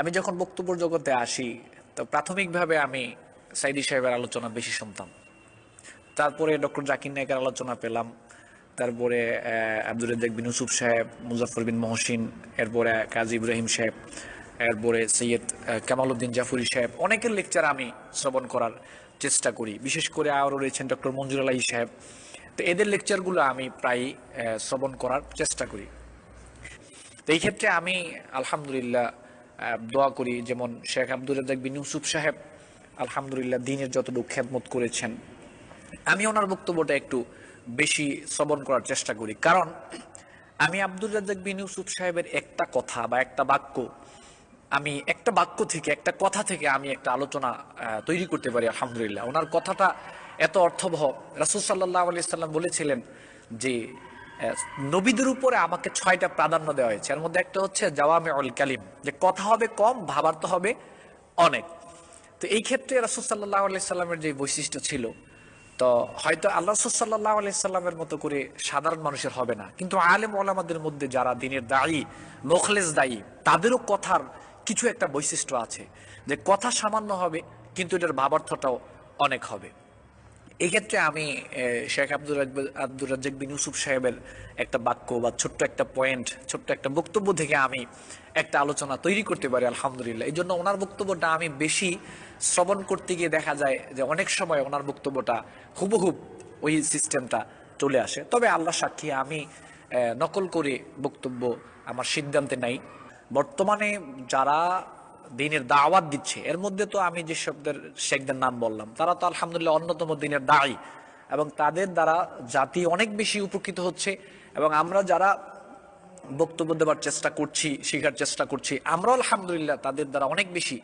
আমি যখন বক্তব্য জগতে আসি, তো প্রাথমিকভাবে আমি সাইদি সাহেবের আলোচনা বেশি শুনতাম। তারপরে ডক্টর জাকির নায়কের আলোচনা পেলাম। তারপরে আব্দুল রাজ্জাক বিন ইউসুফ সাহেব মুজাফর বিন মহসিন, এরপরে কাজী ইব্রাহিম সাহেব, এরপরে সৈয়দ কামাল উদ্দিন জাফরি সাহেব। অনেকের লেকচার আমি শ্রবণ করার চেষ্টা করি। বিশেষ করে আরও রয়েছেন ডক্টর মঞ্জুর আলাহি সাহেব। তো এদের লেকচারগুলো আমি প্রায় শ্রবণ করার চেষ্টা করি। তো এই ক্ষেত্রে আমি, আলহামদুলিল্লাহ দোয়া করি, যেমন শেখ আব্দুল রাজাক বিন ইউসুফ সাহেব, আলহামদুলিল্লাহ দিনের যতটুকু খেদমত করেছেন, আমি ওনার বক্তব্যটা একটু বেশি শ্রবণ করার চেষ্টা করি। কারণ আমি আব্দুল রাজাক বিন ইউসুফ সাহেবের একটা কথা বা একটা বাক্য, আমি একটা বাক্য থেকে, একটা কথা থেকে আমি একটা আলোচনা তৈরি করতে পারি, আলহামদুলিল্লাহ। ওনার কথাটা এত অর্থবহ। রাসুল সাল্লাহ আলি সাল্লাম বলেছিলেন যে নবীদের উপরে আমাকে ছয়টা প্রাধান্য দেওয়া হয়েছে। এর মধ্যে একটা হচ্ছে জাওয়ামে অল কালিম, যে কথা হবে কম ভাবার তো হবে অনেক। তো এই ক্ষেত্রে রাসুল সাল্লাহ আলি সাল্লামের যে বৈশিষ্ট্য ছিল, তো হয়তো আল্লাহ সাল্লাহ আলি সাল্লামের মতো করে সাধারণ মানুষের হবে না। কিন্তু আলেম ওলামাদের মধ্যে যারা দিনের দায়ী, মোখলেস দায়ী, তাদেরও কথার কিছু একটা বৈশিষ্ট্য আছে, যে কথা সামান্য হবে, কিন্তু এটার ভাবার্থটাও অনেক হবে। এই ক্ষেত্রে আমি শেখ আব্দুল আব্দুল রাজ্জাক বিন ইউসুফ সাহেবের একটা বাক্য বা ছোট্ট একটা পয়েন্ট ছোট্ট একটা বক্তব্য থেকে আমি একটা আলোচনা তৈরি করতে পারি, আলহামদুলিল্লাহ। এই জন্য ওনার বক্তব্যটা আমি বেশি শ্রবণ করতে গিয়ে দেখা যায় যে অনেক সময় ওনার বক্তব্যটা হুবহুব ওই সিস্টেমটা চলে আসে। তবে আল্লাহ সাক্ষী, আমি নকল করে বক্তব্য আমার সিদ্ধান্তে নাই। বর্তমানে যারা দিনের দাওয়াত দিচ্ছে। এর মধ্যে তো আমি যে শব্দের শেখদের নাম বললাম, তারা তো আলহামদুলিল্লাহ অন্যতম দিনের দায়ী এবং তাদের দ্বারা জাতি অনেক বেশি উপকৃত হচ্ছে এবং আমরা যারা বক্তব্য দেওয়ার চেষ্টা করছি, শেখার চেষ্টা করছি, আমরাও আলহামদুলিল্লাহ তাদের দ্বারা অনেক বেশি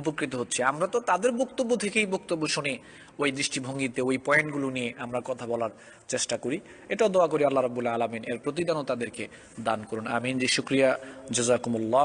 উপকৃত হচ্ছে। আমরা তো তাদের বক্তব্য থেকেই বক্তব্য শুনে ওই দৃষ্টিভঙ্গিতে, ওই পয়েন্টগুলো নিয়ে আমরা কথা বলার চেষ্টা করি। এটাও দোয়া করি আল্লাহ রাবুল্লাহ আলমিন, এর প্রতিদানও তাদেরকে দান করুন। আমিন যে শুক্রিয়া, জাজাকুমুল্লাহ।